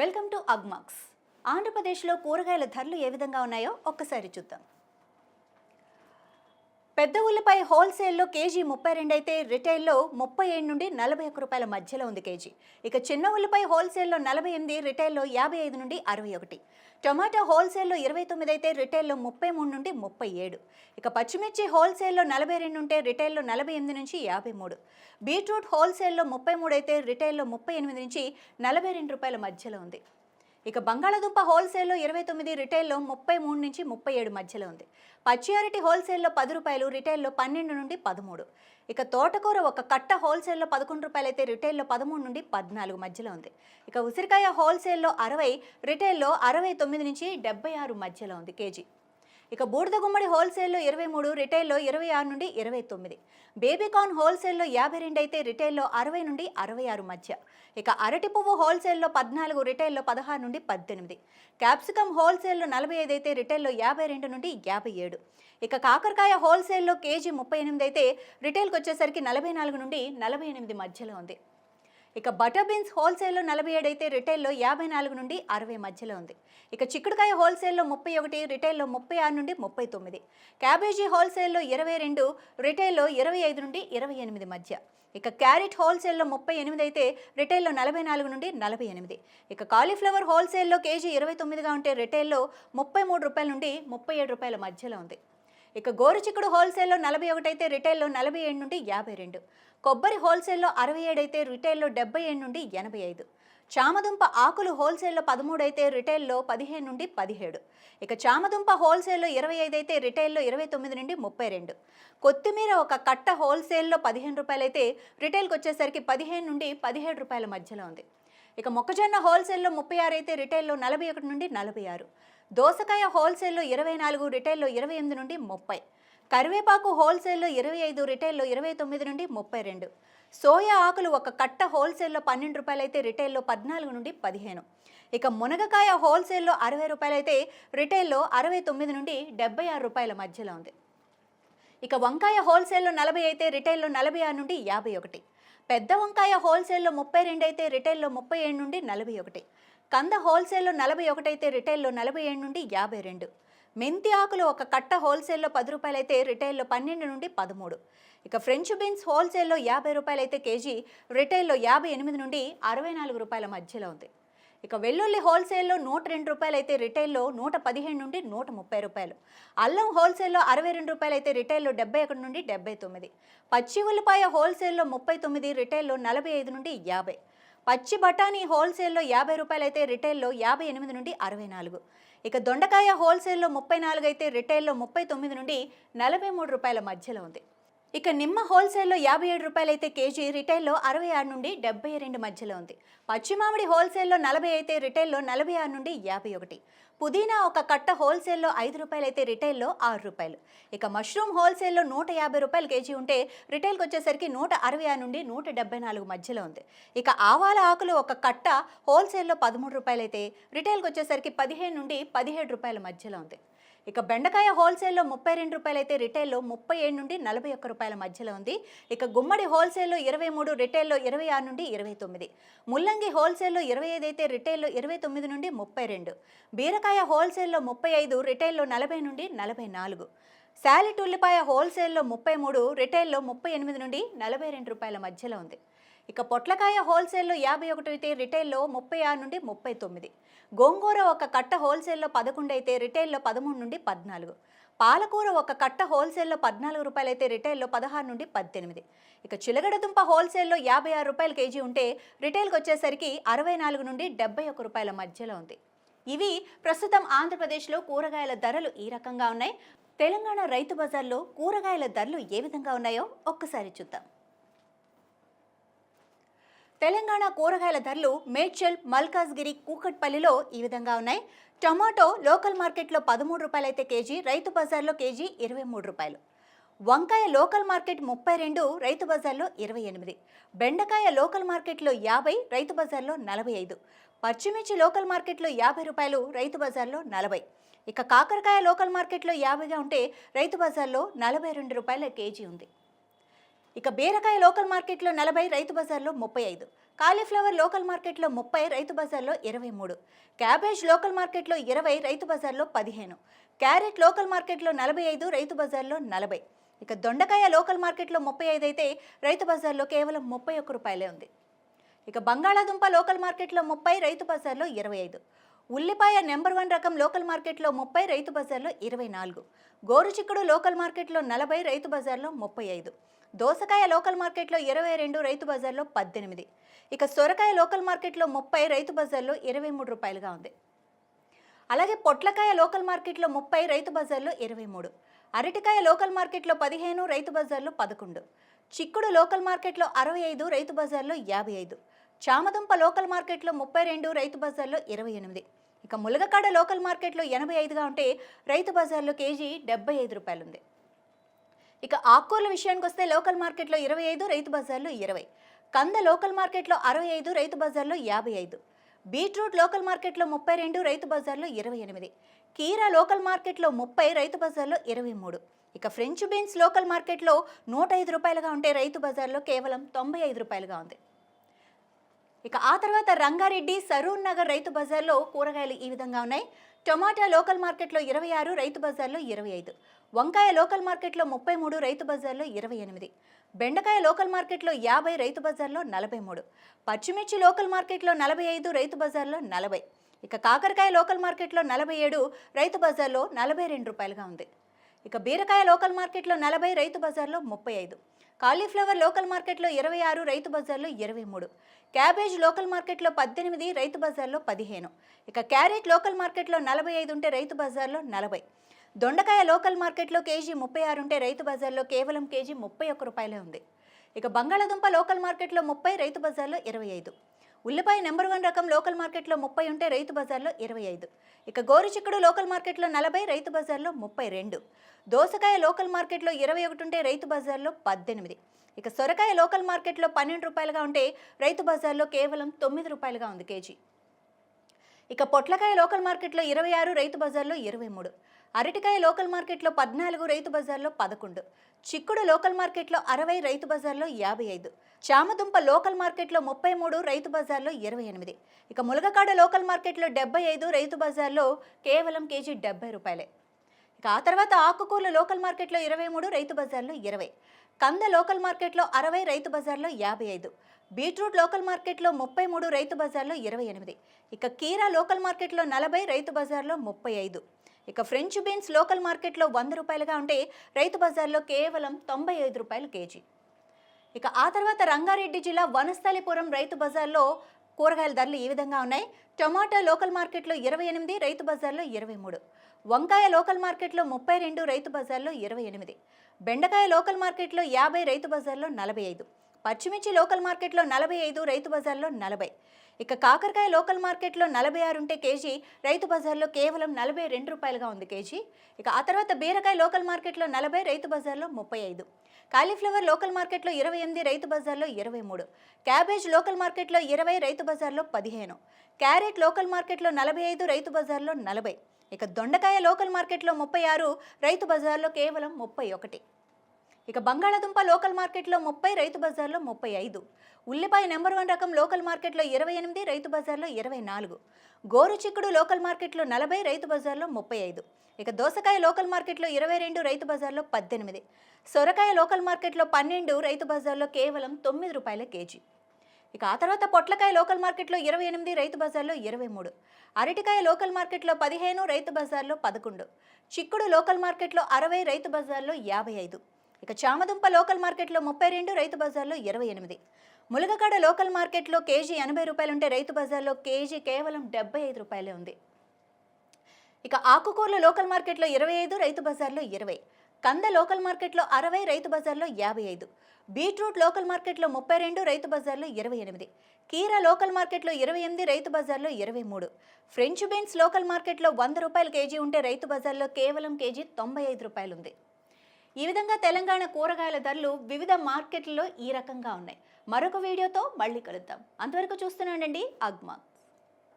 Welcome to Agmax. ఆంధ్రప్రదేశ్లో కూరగాయల ధరలు ఏ విధంగా ఉన్నాయో ఒక్కసారి చూద్దాం. పెద్ద ఉల్లిపాయ హోల్సేల్లో కేజీ ముప్పై రెండు అయితే రిటైల్లో ముప్పై ఏడు నుండి నలభై ఒక్క రూపాయల మధ్యలో ఉంది కేజీ. ఇక చిన్న ఉల్లిపాయ హోల్సేల్లో నలభై ఎనిమిది రిటైల్లో యాభై ఐదు నుండి అరవై ఒకటి. టొమాటో హోల్సేల్లో ఇరవై తొమ్మిది అయితే రిటైల్లో ముప్పై మూడు నుండి ముప్పై ఏడు. ఇక పచ్చిమిర్చి హోల్సేల్లో నలభై రెండు ఉంటే రిటైల్లో నలభై ఎనిమిది నుంచి యాభై మూడు. బీట్రూట్ హోల్సేల్లో ముప్పై మూడు అయితే రిటైల్లో ముప్పై ఎనిమిది నుంచి నలభై రెండు రూపాయల మధ్యలో ఉంది. ఇక బంగాళాదుంప హోల్సేల్లో ఇరవై తొమ్మిది రిటైల్లో ముప్పై మూడు నుంచి ముప్పై ఏడు మధ్యలో ఉంది. పచ్చి అరటి హోల్సేల్లో పది రూపాయలు రిటైల్లో పన్నెండు నుండి పదమూడు. ఇక తోటకూర ఒక కట్ట హోల్సేల్లో పదకొండు రూపాయలు అయితే రిటైల్లో పదమూడు నుండి పద్నాలుగు మధ్యలో ఉంది. ఇక ఉసిరికాయ హోల్సేల్లో అరవై రిటైల్లో అరవై తొమ్మిది నుంచి డెబ్బై ఆరు మధ్యలో ఉంది కేజీ. ఇక బూడిద గుమ్మడి హోల్సేల్లో ఇరవై మూడు రిటైల్లో ఇరవై ఆరు నుండి ఇరవై తొమ్మిది. బేబీకాన్ హోల్సేల్లో యాభై రెండు అయితే రిటైల్లో అరవై నుండి అరవై ఆరు మధ్య. ఇక అరటి పువ్వు హోల్సేల్లో పద్నాలుగు రిటైల్లో పదహారు నుండి పద్దెనిమిది. క్యాప్సికమ్ హోల్సేల్లో నలభై ఐదు అయితే రిటైల్లో యాభై రెండు నుండి యాభై ఏడు. ఇక కాకరకాయ హోల్సేల్లో కేజీ ముప్పై ఎనిమిది అయితే రిటైల్కి వచ్చేసరికి నలభై నాలుగు నుండి నలభై ఎనిమిది మధ్యలో ఉంది. ఇక బటర్ బీన్స్ హోల్సేల్లో నలభై ఏడు అయితే రిటైల్లో యాభై నాలుగు నుండి అరవై మధ్యలో ఉంది. ఇక చిక్కుడుకాయ హోల్సేల్లో ముప్పై ఒకటి రిటైల్లో ముప్పై ఆరు నుండి ముప్పై తొమ్మిది. క్యాబేజీ హోల్సేల్లో ఇరవై రెండు రిటైల్లో ఇరవై ఐదు నుండి ఇరవై ఎనిమిది మధ్య. ఇక క్యారెట్ హోల్సేల్లో ముప్పై ఎనిమిది అయితే రిటైల్లో నలభై నాలుగు నుండి నలభై ఎనిమిది. ఇక కాలీఫ్లవర్ హోల్సేల్లో కేజీ ఇరవై తొమ్మిదిగా ఉంటే రిటైల్లో ముప్పై మూడు రూపాయల నుండి ముప్పై ఏడు రూపాయల మధ్యలో ఉంది. ఇక గోరుచిక్కుడు హోల్సేల్లో నలభై ఒకటైతే రిటైల్లో నలభై ఏడు నుండి యాభై రెండు కొబ్బరి హోల్సేల్లో అరవై ఏడు అయితే రిటైల్లో డెబ్బై ఏడు నుండి ఎనభై ఐదు చామదుంప ఆకులు హోల్సేల్లో పదమూడు అయితే రిటైల్లో పదిహేను నుండి పదిహేడు. ఇక చామదుంప హోల్సేల్లో ఇరవై ఐదు అయితే రిటైల్లో ఇరవై తొమ్మిది నుండి ముప్పై రెండు కొత్తిమీర ఒక కట్ట హోల్సేల్లో పదిహేను రూపాయలు అయితే రిటైల్కి వచ్చేసరికి పదిహేను నుండి పదిహేడు రూపాయల మధ్యలో ఉంది. ఇక మొక్కజొన్న హోల్సేల్లో ముప్పై ఆరు అయితే రిటైల్లో నలభై ఒకటి నుండి నలభై ఆరు దోసకాయ హోల్సేల్లో ఇరవై నాలుగు రిటైల్లో ఇరవై ఎనిమిది నుండి ముప్పై. కరివేపాకు హోల్సేల్లో ఇరవై ఐదు రిటైల్లో ఇరవై తొమ్మిది నుండి ముప్పై రెండు. సోయా ఆకులు ఒక కట్ట హోల్సేల్లో పన్నెండు రూపాయలైతే రిటైల్లో పద్నాలుగు నుండి పదిహేను. ఇక మునగకాయ హోల్సేల్లో అరవై రూపాయలైతే రిటైల్లో అరవై తొమ్మిది నుండి డెబ్బై ఆరు రూపాయల మధ్యలో ఉంది. ఇక వంకాయ హోల్సేల్లో నలభై అయితే రిటైల్లో నలభై ఆరు నుండి యాభై ఒకటి. పెద్ద వంకాయ హోల్సేల్లో ముప్పై రెండు అయితే రిటైల్లో ముప్పై ఏడు నుండి నలభై ఒకటి. కంద హోల్సేల్లో నలభై ఒకటైతే రిటైల్లో నలభై ఏడు నుండి యాభై రెండు. మెంతి ఆకులు ఒక కట్ట హోల్సేల్లో పది రూపాయలు అయితే రిటైల్లో పన్నెండు నుండి పదమూడు. ఇక ఫ్రెంచ్ బీన్స్ హోల్సేల్లో యాభై రూపాయలు అయితే కేజీ రిటైల్లో యాభై ఎనిమిది నుండి అరవై నాలుగు రూపాయల మధ్యలో ఉంది. ఇక వెల్లుల్లి హోల్సేల్లో నూట రెండు రూపాయలు అయితే రిటైల్లో నూట పదిహేను నుండి నూట ముప్పై రూపాయలు. అల్లం హోల్సేల్లో అరవై రెండు రూపాయలు అయితే రిటైల్లో డెబ్బై ఒకటి నుండి డెబ్బై తొమ్మిది. పచ్చి ఉల్లిపాయ హోల్సేల్లో ముప్పై తొమ్మిది రిటైల్లో నలభై ఐదు నుండి యాభై. పచ్చి బఠానీ హోల్సేల్లో యాభై రూపాయలు అయితే రిటైల్లో యాభై ఎనిమిది నుండి అరవై నాలుగు. ఇక దొండకాయ హోల్సేల్లో ముప్పై నాలుగు అయితే రిటైల్లో ముప్పై తొమ్మిది నుండి నలభై మూడు రూపాయల మధ్యలో ఉంది. ఇక నిమ్మ హోల్సేల్లో యాభై ఏడు రూపాయలు అయితే కేజీ రిటైల్లో అరవై ఆరు నుండి డెబ్బై రెండు మధ్యలో ఉంది. పచ్చి మామిడి హోల్సేల్లో నలభై అయితే రిటైల్లో నలభై ఆరు నుండి యాభై ఒకటి. పుదీనా ఒక కట్ట హోల్సేల్లో ఐదు రూపాయలు అయితే రిటైల్లో ఆరు రూపాయలు. ఇక మష్రూమ్ హోల్సేల్లో నూట యాభై రూపాయలు కేజీ ఉంటే రిటైల్కి వచ్చేసరికి నూట అరవై ఆరు నుండి నూట డెబ్బై నాలుగు మధ్యలో ఉంది. ఇక ఆవాల ఆకులు ఒక కట్ట హోల్సేల్లో పదమూడు రూపాయలు అయితే రిటైల్కి వచ్చేసరికి పదిహేను నుండి పదిహేడు రూపాయల మధ్యలో ఉంది. ఇక బెండకాయ హోల్సేల్లో ముప్పై రెండు రూపాయలు అయితే రిటైల్లో ముప్పై ఏడు నుండి నలభై ఒక్క రూపాయల మధ్యలో ఉంది. ఇక గుమ్మడి హోల్సేల్లో ఇరవై మూడు రిటైల్లో ఇరవై ఆరు నుండి ఇరవై తొమ్మిది. ముల్లంగి హోల్సేల్లో ఇరవై ఐదు అయితే రిటైల్లో ఇరవై తొమ్మిది నుండి ముప్పై రెండు. బీరకాయ హోల్సేల్లో ముప్పై ఐదు రిటైల్లో నలభై నుండి నలభై నాలుగు. శాలిట్ ఉల్లిపాయ హోల్సేల్లో ముప్పై మూడు రిటైల్లో ముప్పై ఎనిమిది నుండి నలభై రెండు రూపాయల మధ్యలో ఉంది. ఇక పొట్లకాయ హోల్సేల్లో యాభై ఒకటి అయితే రిటైల్లో ముప్పై ఆరు నుండి ముప్పై తొమ్మిది. గోంగూర ఒక కట్ట హోల్సేల్లో పదకొండు అయితే రిటైల్లో పదమూడు నుండి పద్నాలుగు. పాలకూర ఒక కట్ట హోల్సేల్లో పద్నాలుగు రూపాయలు అయితే రిటైల్లో పదహారు నుండి పద్దెనిమిది. ఇక చిలగడ దుంప హోల్సేల్లో యాభై ఆరు రూపాయలు కేజీ ఉంటే రిటైల్కి వచ్చేసరికి అరవై నాలుగు నుండి డెబ్బై ఒక రూపాయల మధ్యలో ఉంది. ఇవి ప్రస్తుతం ఆంధ్రప్రదేశ్లో కూరగాయల ధరలు ఈ రకంగా ఉన్నాయి. తెలంగాణ రైతు బజార్లో కూరగాయల ధరలు ఏ విధంగా ఉన్నాయో ఒక్కసారి చూద్దాం. తెలంగాణ కూరగాయల ధరలు మేడ్చల్ మల్కాజ్గిరి కూకట్పల్లిలో ఈ విధంగా ఉన్నాయి. టమాటో లోకల్ మార్కెట్లో పదమూడు రూపాయలు అయితే కేజీ రైతు బజార్లో కేజీ ఇరవై మూడు రూపాయలు. వంకాయ లోకల్ మార్కెట్ ముప్పై రెండు రైతు బజార్లో ఇరవై ఎనిమిది. బెండకాయ లోకల్ మార్కెట్లో యాభై రైతు బజార్లో నలభై ఐదు. పచ్చిమిర్చి లోకల్ మార్కెట్లో యాభై రూపాయలు రైతు బజార్లో నలభై. ఇక కాకరకాయ లోకల్ మార్కెట్లో యాభైగా ఉంటే రైతు బజార్లో నలభై రెండు రూపాయల కేజీ ఉంది. ఇక బీరకాయ లోకల్ మార్కెట్లో నలభై రైతు బజార్లో ముప్పై ఐదు. కాలీఫ్లవర్ లోకల్ మార్కెట్లో ముప్పై రైతు బజార్లో ఇరవై మూడు. క్యాబేజ్ లోకల్ మార్కెట్లో ఇరవై రైతు బజార్లో పదిహేను. క్యారెట్ లోకల్ మార్కెట్లో నలభై ఐదు రైతు బజార్లో నలభై. ఇక దొండకాయ లోకల్ మార్కెట్లో ముప్పై ఐదు అయితే రైతు బజార్లో కేవలం ముప్పై ఒక్క రూపాయలే ఉంది. ఇక బంగాళాదుంప లోకల్ మార్కెట్లో ముప్పై రైతు బజార్లో ఇరవై ఐదు. ఉల్లిపాయ నెంబర్ వన్ రకం లోకల్ మార్కెట్లో ముప్పై రైతు బజార్లో ఇరవై నాలుగు. గోరుచిక్కుడు లోకల్ మార్కెట్లో నలభై రైతు బజార్లో ముప్పై ఐదు. దోసకాయ లోకల్ మార్కెట్లో ఇరవై రెండు రైతు బజార్లో పద్దెనిమిది. ఇక సొరకాయ లోకల్ మార్కెట్లో ముప్పై రైతు బజార్లో ఇరవై మూడు రూపాయలుగా ఉంది. అలాగే పొట్లకాయ లోకల్ మార్కెట్లో ముప్పై రైతు బజార్లో ఇరవై మూడు. అరటికాయ లోకల్ మార్కెట్లో పదిహేను రైతు బజార్లో పదకొండు. చిక్కుడు లోకల్ మార్కెట్లో అరవై ఐదు రైతు బజార్లో యాభై ఐదు. చామదుంప లోకల్ మార్కెట్లో ముప్పై రెండు రైతు బజార్లో ఇరవై ఎనిమిది. ఇక ములగకాడ లోకల్ మార్కెట్లో ఎనభై ఐదుగా ఉంటే రైతు బజార్లో కేజీ డెబ్బై ఐదు రూపాయలు ఉంది ఇక ఆకుకూరల విషయానికి వస్తే లోకల్ మార్కెట్లో ఇరవై ఐదు రైతు బజార్లో ఇరవై. కంద లోకల్ మార్కెట్లో అరవై ఐదు రైతు బజార్లో యాభై ఐదు. బీట్రూట్ లోకల్ మార్కెట్లో ముప్పై రెండు రైతు బజార్లో ఇరవై ఎనిమిది. కీరా లోకల్ మార్కెట్లో ముప్పై రైతు బజార్లో ఇరవై మూడు. ఇక ఫ్రెంచ్ బీన్స్ లోకల్ మార్కెట్లో నూట ఐదు రూపాయలుగా ఉంటే రైతు బజార్లో కేవలం తొంభై ఐదు రూపాయలుగా ఉంది. ఇక ఆ తర్వాత రంగారెడ్డి సరూర్ నగర్ రైతు బజార్లో కూరగాయలు ఈ విధంగా ఉన్నాయి. టమాటా లోకల్ మార్కెట్లో ఇరవై ఆరు రైతు బజార్లో ఇరవై ఐదు. వంకాయ లోకల్ మార్కెట్లో ముప్పై మూడు రైతు బజార్లో ఇరవై ఎనిమిది. బెండకాయ లోకల్ మార్కెట్లో యాభై రైతు బజార్లో నలభై మూడు. పచ్చిమిర్చి లోకల్ మార్కెట్లో నలభై ఐదు రైతు బజార్లో నలభై. ఇక కాకరకాయ లోకల్ మార్కెట్లో నలభై ఏడు రైతు బజార్లో నలభై రెండు రూపాయలుగా ఉంది. ఇక బీరకాయ లోకల్ మార్కెట్లో నలభై రైతు బజార్లో ముప్పై ఐదు. కాలీఫ్లవర్ లోకల్ మార్కెట్లో ఇరవై ఆరు రైతు బజార్లో ఇరవై మూడు. క్యాబేజ్ లోకల్ మార్కెట్లో పద్దెనిమిది రైతు బజార్లో పదిహేను. ఇక క్యారెట్ లోకల్ మార్కెట్లో నలభై ఐదు ఉంటే రైతు బజార్లో నలభై. దొండకాయ లోకల్ మార్కెట్లో కేజీ ముప్పై ఆరు ఉంటే రైతు బజార్లో కేవలం కేజీ ముప్పై ఒక్క రూపాయలే ఉంది. ఇక బంగాళాదుంప లోకల్ మార్కెట్లో ముప్పై రైతు బజార్లో ఇరవై ఐదు. ఉల్లిపాయ నెంబర్ వన్ రకం లోకల్ మార్కెట్లో ముప్పై ఉంటే రైతు బజార్లో ఇరవై ఐదు. ఇక గోరుచిక్కుడు లోకల్ మార్కెట్లో నలభై రైతు బజార్లో ముప్పై రెండు. దోసకాయ లోకల్ మార్కెట్లో ఇరవై ఒకటి ఉంటే రైతు బజార్లో పద్దెనిమిది. ఇక సొరకాయ లోకల్ మార్కెట్లో పన్నెండు రూపాయలుగా ఉంటే రైతు బజార్లో కేవలం తొమ్మిది రూపాయలుగా ఉంది కేజీ. ఇక పొట్లకాయ లోకల్ మార్కెట్లో ఇరవై ఆరు రైతు బజార్లో ఇరవై మూడు. అరటికాయ లోకల్ మార్కెట్లో పద్నాలుగు రైతు బజార్లో పదకొండు. చిక్కుడు లోకల్ మార్కెట్లో అరవై రైతు బజార్లో యాభై ఐదు. చామదుంప లోకల్ మార్కెట్లో ముప్పై మూడు రైతు బజార్లో ఇరవై ఎనిమిది. ఇక ములగకాడ లోకల్ మార్కెట్లో డెబ్బై ఐదు రైతు బజార్లో కేవలం కేజీ డెబ్బై రూపాయలే. ఇక ఆ తర్వాత ఆకుకూరల లోకల్ మార్కెట్లో ఇరవై మూడు రైతు బజార్లో ఇరవై. కంద లోకల్ మార్కెట్లో అరవై రైతు బజార్లో యాభై ఐదు. బీట్రూట్ లోకల్ మార్కెట్లో ముప్పై మూడు రైతు బజార్లో ఇరవై ఎనిమిది. ఇక కీరా లోకల్ మార్కెట్లో నలభై రైతు బజార్లో ముప్పై ఐదు. ఇక ఫ్రెంచ్ బీన్స్ లోకల్ మార్కెట్లో వంద రూపాయలుగా ఉంటే రైతు బజార్లో కేవలం తొంభై ఐదు రూపాయలు కేజీ. ఇక ఆ తర్వాత రంగారెడ్డి జిల్లా వనస్థలిపురం రైతు బజార్లో కూరగాయల ధరలు ఈ విధంగా ఉన్నాయి. టమాటా లోకల్ మార్కెట్లో ఇరవై ఎనిమిది రైతు బజార్లో ఇరవై మూడు. వంకాయ లోకల్ మార్కెట్లో ముప్పై రెండు రైతు బజార్లో ఇరవై ఎనిమిది. బెండకాయ లోకల్ మార్కెట్లో యాభై రైతు బజార్లో నలభై ఐదు. పచ్చిమిర్చి లోకల్ మార్కెట్లో నలభై ఐదు రైతు బజార్లో నలభై. ఇక కాకరకాయ లోకల్ మార్కెట్లో నలభై ఆరు ఉంటే కేజీ రైతు బజార్లో కేవలం నలభై రెండు రూపాయలుగా ఉంది కేజీ. ఇక ఆ తర్వాత బీరకాయ లోకల్ మార్కెట్లో నలభై రైతు బజార్లో ముప్పై ఐదు. కాలీఫ్లవర్ లోకల్ మార్కెట్లో ఇరవై ఎనిమిది రైతు బజార్లో ఇరవై మూడు. క్యాబేజ్ లోకల్ మార్కెట్లో ఇరవై రైతు బజార్లో పదిహేను. క్యారెట్ లోకల్ మార్కెట్లో నలభై ఐదు రైతు బజార్లో నలభై. ఇక దొండకాయ లోకల్ మార్కెట్లో ముప్పై ఆరు రైతు బజార్లో కేవలం ముప్పై ఒకటి. ఇక బంగాళాదుంప లోకల్ మార్కెట్లో ముప్పై రైతు బజార్లో ముప్పై ఐదు. ఉల్లిపాయ నెంబర్ వన్ రకం లోకల్ మార్కెట్లో ఇరవై ఎనిమిది రైతు బజార్లో ఇరవై నాలుగు. గోరు చిక్కుడు లోకల్ మార్కెట్లో నలభై రైతు బజార్లో ముప్పై ఐదు. ఇక దోసకాయ లోకల్ మార్కెట్లో ఇరవై రెండు రైతు బజార్లో పద్దెనిమిది. సొరకాయ లోకల్ మార్కెట్లో పన్నెండు రైతు బజార్లో కేవలం తొమ్మిది రూపాయల కేజీ. ఇక ఆ తర్వాత పొట్లకాయ లోకల్ మార్కెట్లో ఇరవై ఎనిమిది రైతు బజార్లో ఇరవై మూడు. అరటికాయ లోకల్ మార్కెట్లో పదిహేను రైతు బజార్లో పదకొండు. చిక్కుడు లోకల్ మార్కెట్లో అరవై రైతు బజార్లో యాభై ఐదు. ఇక చామదుంప లోకల్ మార్కెట్లో ముప్పై రెండు రైతు బజార్లో ఇరవై ఎనిమిది. ములగకాడ లోకల్ మార్కెట్లో కేజీ ఎనభై రూపాయలు ఉంటే రైతు బజార్లో కేజీ కేవలం డెబ్బై ఐదు రూపాయలే ఉంది. ఇక ఆకుకూరల లోకల్ మార్కెట్లో ఇరవై ఐదు రైతు బజార్లో ఇరవై. కంద లోకల్ మార్కెట్లో అరవై రైతు బజార్లో యాభై ఐదు. బీట్రూట్ లోకల్ మార్కెట్లో ముప్పై రెండు రైతు బజార్లో ఇరవై ఎనిమిది. కీరా లోకల్ మార్కెట్లో ఇరవై ఎనిమిది రైతు బజార్లో ఇరవై మూడు. ఫ్రెంచ్ బీన్స్ లోకల్ మార్కెట్లో వంద రూపాయలు కేజీ ఉంటే రైతు బజార్లో కేవలం కేజీ తొంభై ఐదు రూపాయలు ఉంది ఈ విధంగా తెలంగాణ కూరగాయల ధరలు వివిధ మార్కెట్లలో ఈ రకంగా ఉన్నాయి. మరొక వీడియోతో మళ్ళీ కలుద్దాం. అంతవరకు చూస్తున్నానండి అగ్మాక్.